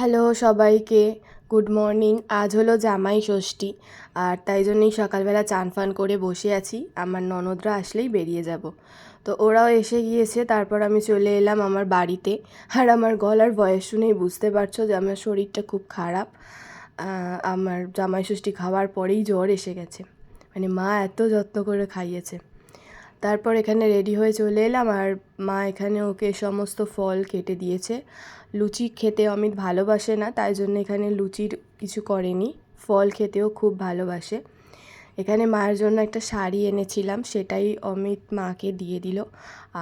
Hello সবাইকে। Good morning. আজ হলো জামাই ষষ্ঠী, আর তাই জন্যই সকালবেলা চান ফান করে বসে আছি। আমার ননদরা আসলেই বেরিয়ে যাব। তো ওরাও এসে গিয়েছে, তারপর আমি চলে এলাম আমার বাড়িতে। আর আমার গলার বয়স শুনেই বুঝতে পারছ যে আমার শরীরটা খুব খারাপ। আমার জামাই ষষ্ঠী খাওয়ার পরেই জ্বর এসে গেছে। মানে মা এত যত্ন করে খাইয়েছে। তারপর এখানে রেডি হয়ে চলে এলাম আর মা এখানে ওকে সমস্ত ফল কেটে দিয়েছে। লুচি খেতে অমিত ভালোবাসে না, তাই জন্য এখানে লুচির কিছু করেনি। ফল খেতেও খুব ভালোবাসে। এখানে মায়ের জন্য একটা শাড়ি এনেছিলাম, সেটাই অমিত মাকে দিয়ে দিল।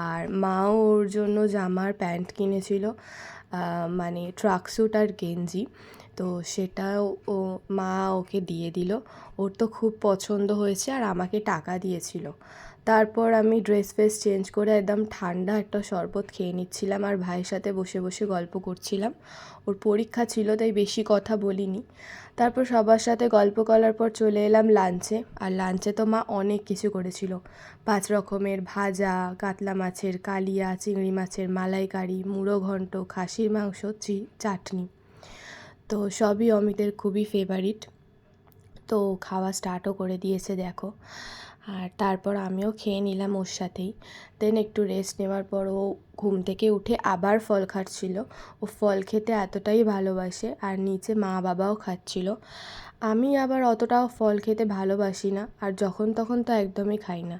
আর মাও ওর জন্য জামার প্যান্ট কিনেছিল মানে ট্রাকস্যুট আর গেঞ্জি। তো সেটাও ও, মা ওকে দিয়ে দিল। ওর তো খুব পছন্দ হয়েছে আর আমাকে টাকা দিয়েছিল। তারপর আমি ড্রেস ফ্রেস চেঞ্জ করে একদম ঠান্ডা একটা শরবত খেয়ে নিচ্ছিলাম আর ভাইয়ের সাথে বসে বসে গল্প করছিলাম। ওর পরীক্ষা ছিল, তাই বেশি কথা বলিনি। তারপর সবার সাথে গল্প করার পর চলে এলাম লাঞ্চে। আর লাঞ্চে তো মা অনেক কিছু করেছিল। পাঁচ রকমের ভাজা, কাতলা মাছের কালিয়া, চিংড়ি মাছের মালাইকারি, মুড়ো ঘন্ট, খাসির মাংস চাটনি। তো সবই অমিতের খুবই ফেভারিট তো খাওয়া স্টার্টও করে দিয়েছে, দেখো। আর তারপর আমিও খেয়ে নিলাম ওর সাথেই। দেন একটু রেস্ট নেওয়ার পর ও ঘুম থেকে উঠে আবার ফল খাচ্ছিল। ও ফল খেতে এতটাই ভালোবাসে আর নিচে মা বাবাও খাচ্ছিল। আমি আবার অতটাও ফল খেতে ভালোবাসি না আর যখন তখন তো একদমই খাই না।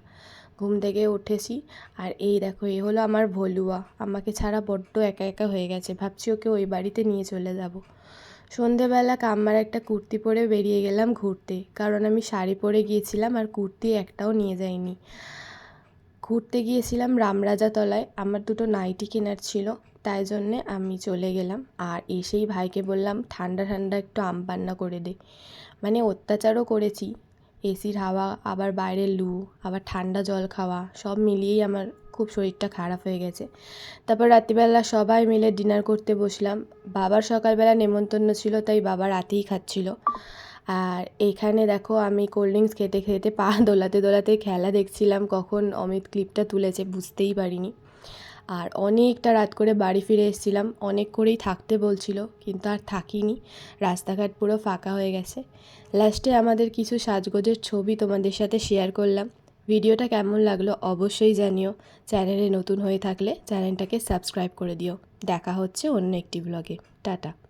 ঘুম থেকে উঠেছি আর এই দেখো এই হলো আমার ভলুয়া। আমাকে ছাড়া বড্ড একা একা হয়ে গেছে। ভাবছি ওকে ওই বাড়িতে নিয়ে চলে যাব। সন্ধেবেলা কাম্মার একটা কুর্তি পরে বেরিয়ে গেলাম ঘুরতে। কারণ আমি শাড়ি পরে গিয়েছিলাম আর কুর্তি একটাও নিয়ে যাইনি। ঘুরতে গিয়েছিলাম রামরাজা তলায় আমার দুটো নাইটি কেনার ছিল, তাই জন্যে আমি চলে গেলাম। আর এসেই ভাইকে বললাম, ঠান্ডা ঠান্ডা একটু আম পান্না করে দে। মানে অত্যাচারও করেছি এসির হাওয়া, আবার বাইরের লু, আবার ঠান্ডা জল খাওয়া, সব মিলিয়েই আমার খুব শরীরটা খারাপ হয়ে গেছে। তারপর রাত্রিবেলা সবাই মিলে ডিনার করতে বসলাম। বাবার সকালবেলা নেমন্তন্ন ছিল, তাই বাবা রাতেই খাচ্ছিল। আর এখানে দেখো, আমি কোল্ড ড্রিঙ্কস খেতে খেতে পা দোলাতে দোলাতে খেলা দেখছিলাম, কখন অমিত ক্লিপটা তুলেছে বুঝতেই পারিনি। আর অনেকটা রাত করে বাড়ি ফিরে এসেছিলাম। অনেক করেই থাকতে বলছিল, কিন্তু আর থাকিনি। রাস্তাঘাট পুরো ফাঁকা হয়ে গেছে। লাস্টে আমাদের কিছু সাজগোজের ছবি তোমাদের সাথে শেয়ার করলাম। ভিডিওটা কেমন লাগল অবশ্যই জানিও। চ্যানেলে নতুন হয়ে থাকলে চ্যানেলটাকে সাবস্ক্রাইব করে দিও। দেখা হচ্ছে অন্য একটি ব্লগে টাটা।